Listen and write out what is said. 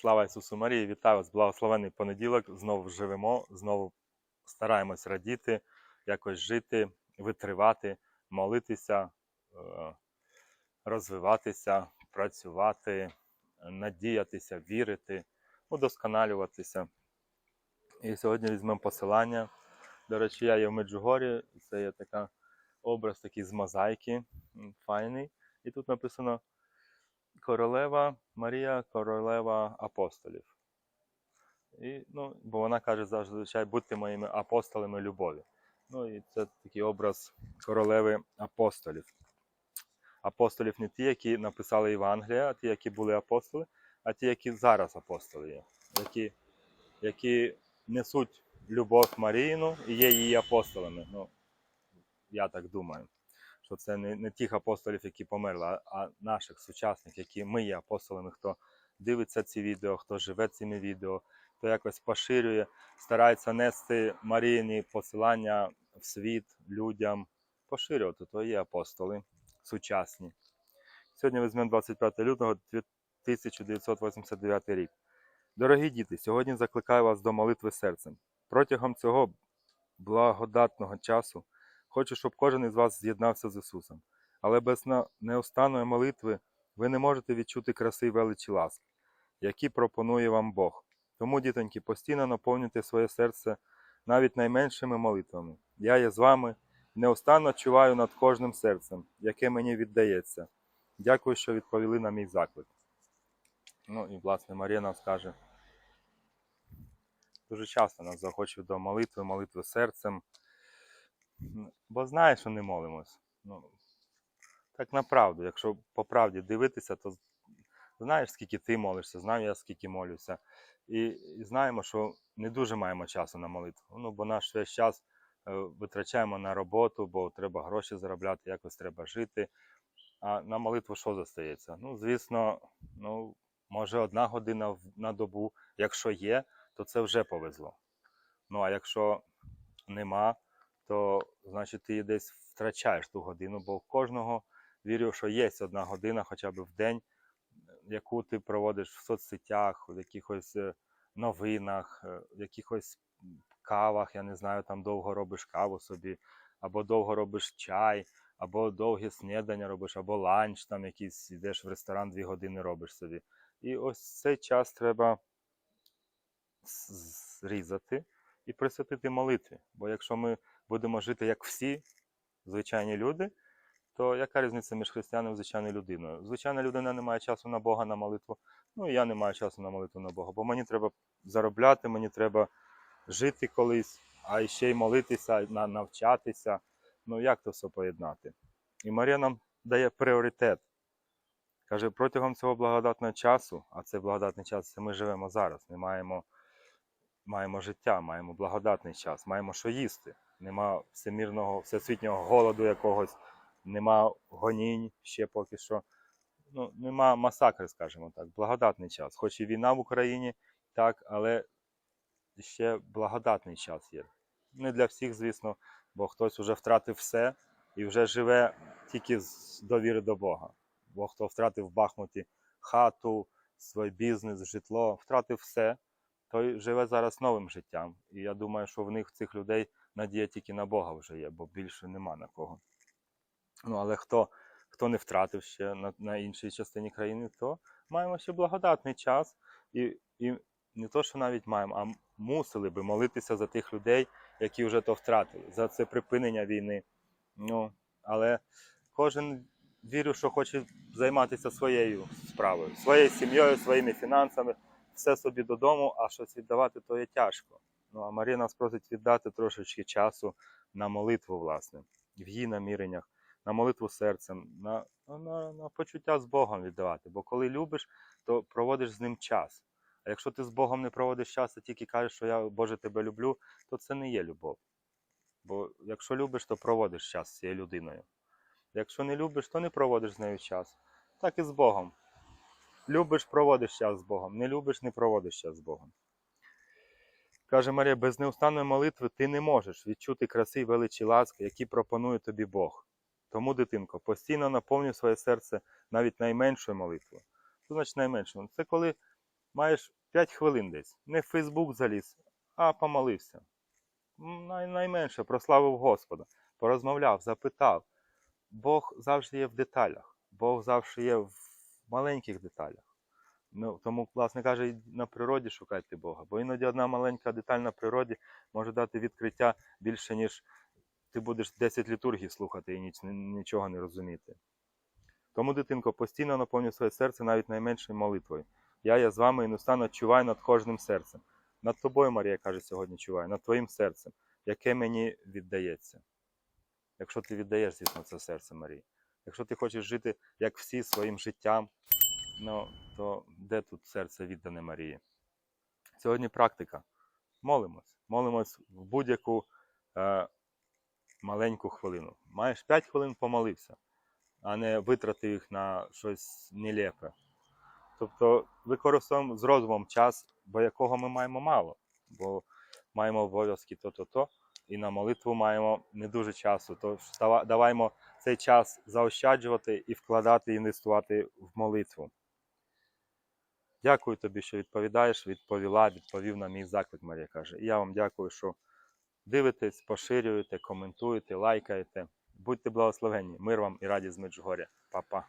Слава Ісусу Марії, вітаю вас, благословений понеділок. Знову живемо, знову стараємось радіти, якось жити, витривати, молитися, е, розвиватися, працювати, надіятися, вірити, удосконалюватися. І сьогодні візьмемо посилання. До речі, я є в Меджугорі, це є така образ такий з мозаїки, файний. І тут написано королева Марія, королева апостолів. І, ну, бо вона каже зазвичай, будьте моїми апостолами любові. Ну і це такий образ королеви апостолів. Апостолів не ті, які написали Євангелія, а ті, які були апостоли, а ті, які зараз апостоли є, які, які несуть любов Маріїну і є її апостолами. Ну, я так думаю що це не, не тих апостолів, які померли, а, а наших сучасних, які ми є апостолами, хто дивиться ці відео, хто живе цими відео, хто якось поширює, старається нести Маріїні посилання в світ людям, поширювати, то є апостоли сучасні. Сьогодні візьмемо 25 лютого 1989 рік. Дорогі діти, сьогодні закликаю вас до молитви серцем. Протягом цього благодатного часу Хочу, щоб кожен із вас з'єднався з Ісусом. Але без неустанної молитви ви не можете відчути краси й величі ласки, які пропонує вам Бог. Тому, дітоньки, постійно наповнюйте своє серце навіть найменшими молитвами. Я є з вами, неустанно чуваю над кожним серцем, яке мені віддається. Дякую, що відповіли на мій заклик. Ну і, власне, Марія нам скаже. Дуже часто нас захочуть до молитви, молитви серцем. Ну, Бо знає, що не молимось. Ну, так направду, якщо по правді дивитися, то знаєш, скільки ти молишся, знаю я, скільки молюся. І, знаємо, що не дуже маємо часу на молитву. Ну, бо наш весь час е, витрачаємо на роботу, бо треба гроші заробляти, якось треба жити. А на молитву що застається? Ну, звісно, ну, може одна година на добу. Якщо є, то це вже повезло. Ну а якщо нема, то значить ти десь втрачаєш ту годину, бо в кожного вірю, що є одна година хоча б в день, яку ти проводиш в соцсетях, в якихось е, новинах, е, в якихось кавах, я не знаю, там довго робиш каву собі, або довго робиш чай, або довгі снідання робиш, або ланч, там якийсь йдеш в ресторан, дві години робиш собі. І ось цей час треба зрізати і присвятити молитві. Бо якщо ми будемо жити як всі звичайні люди, то яка різниця між християном і звичайною людиною? Звичайна людина не має часу на Бога на молитву, ну і я не маю часу на молитву на Бога, бо мені треба заробляти, мені треба жити колись, а ще й молитися, на- навчатися. Ну як то все поєднати? І Марія нам дає пріоритет. Каже, протягом цього благодатного часу, а це благодатний час, це ми живемо зараз, не маємо, маємо життя, маємо благодатний час, маємо що їсти. Нема всемірного, всесвітнього голоду якогось, нема гонінь ще поки що. Ну, нема масакри, скажімо так, благодатний час. Хоч і війна в Україні, так, але ще благодатний час є. Не для всіх, звісно, бо хтось вже втратив все і вже живе тільки з довіри до Бога. Бо хто втратив в Бахмуті хату, свій бізнес, житло, втратив все, той живе зараз новим життям. І я думаю, що в них цих людей надія тільки на Бога вже є, бо більше нема на кого. Ну, але хто, хто не втратив ще на, на іншій частині країни, то маємо ще благодатний час. І, і не то, що навіть маємо, а мусили би молитися за тих людей, які вже то втратили, за це припинення війни. Ну, але кожен вірю, що хоче займатися своєю справою, своєю сім'єю, своїми фінансами, все собі додому, а щось віддавати, то є тяжко. Ну, а Марія нас просить віддати трошечки часу на молитву, власне, в її наміреннях, на молитву серцем, на, на, на почуття з Богом віддавати. Бо коли любиш, то проводиш з ним час. А якщо ти з Богом не проводиш час, а тільки кажеш, що я Боже тебе люблю, то це не є любов. Бо якщо любиш, то проводиш час з цією людиною. Якщо не любиш, то не проводиш з нею час. Так і з Богом. Любиш, проводиш час з Богом. Не любиш, не проводиш час з Богом. Каже Марія, без неустанної молитви ти не можеш відчути краси й величі ласки, які пропонує тобі Бог. Тому, дитинко, постійно наповнюй своє серце навіть найменшою молитвою. Що значить найменшою? Це коли маєш 5 хвилин десь. Не в Фейсбук заліз, а помолився. Най- найменше прославив Господа, порозмовляв, запитав. Бог завжди є в деталях. Бог завжди є в маленьких деталях. Ну, тому, власне каже, на природі шукайте Бога. Бо іноді одна маленька деталь на природі може дати відкриття більше, ніж ти будеш 10 літургій слухати і ніч, нічого не розуміти. Тому, дитинко, постійно наповнюй своє серце навіть найменшою молитвою. Я є з вами і неустанно чуваю над кожним серцем. Над тобою, Марія каже, сьогодні чуваю, над твоїм серцем, яке мені віддається. Якщо ти віддаєш, звісно, це серце Марії. Якщо ти хочеш жити як всі своїм життям, ну, то де тут серце віддане Марії? Сьогодні практика. Молимось. Молимось в будь-яку е, маленьку хвилину. Маєш 5 хвилин помолився, а не витратив їх на щось нелепе. Тобто використовуємо з розумом час, бо якого ми маємо мало, бо маємо обов'язки то-то-то, і на молитву маємо не дуже часу. Тож дава- даваймо цей час заощаджувати і вкладати, інвестувати в молитву. Дякую тобі, що відповідаєш, відповіла, відповів на мій заклик, Марія каже. І я вам дякую, що дивитесь, поширюєте, коментуєте, лайкаєте. Будьте благословенні. Мир вам і радість з меджгоря. Па-па.